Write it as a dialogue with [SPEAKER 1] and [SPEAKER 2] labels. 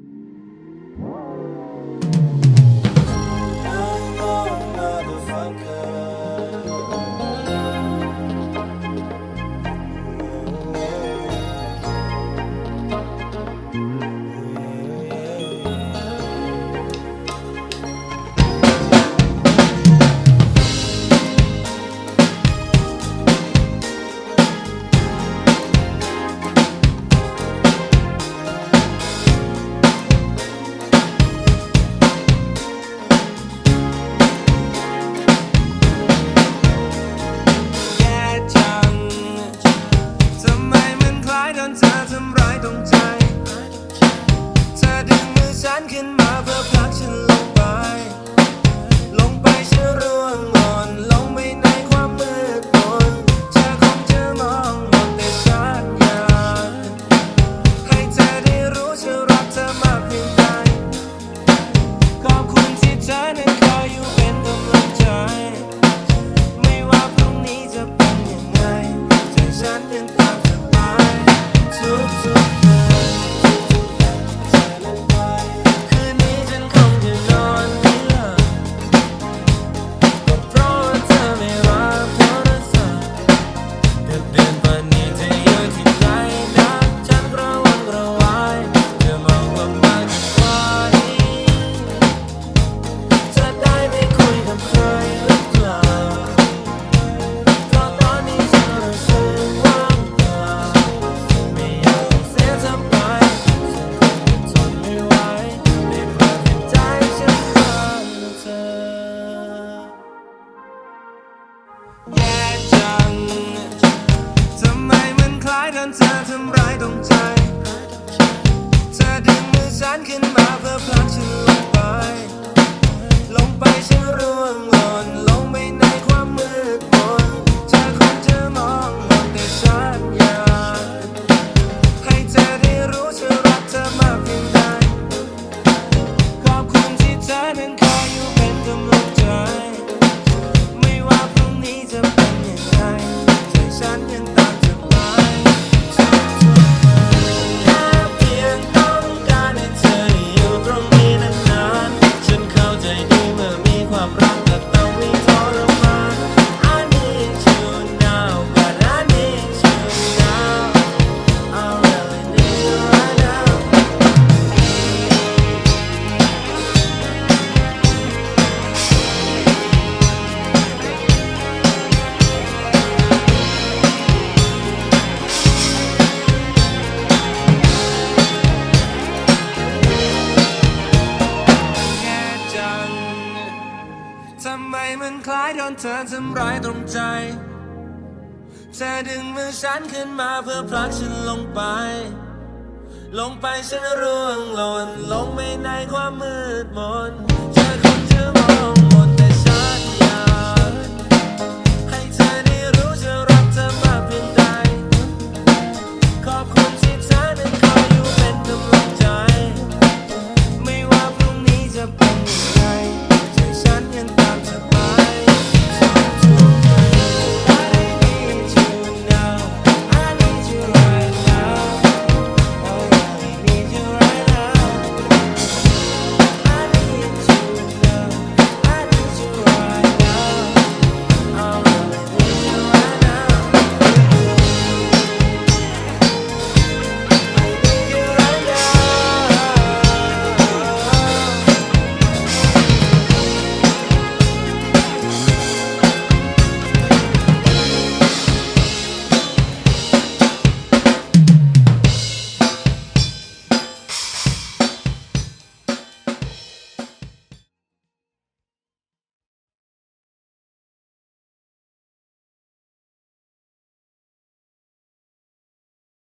[SPEAKER 1] thank you โดนเธอทำร้ายตรงใจ เธอดึงมือฉันขึ้นมาเพื่อพลักฉัน ทำร้ายดวงใจ ทำไมมันคล้ายโดนเธอทำร้ายตรงใจ เธอดึงมือฉันขึ้นมาเพื่อพลักฉันลงไป ลงไปฉันร่วงหล่นลงไปในความมืดมน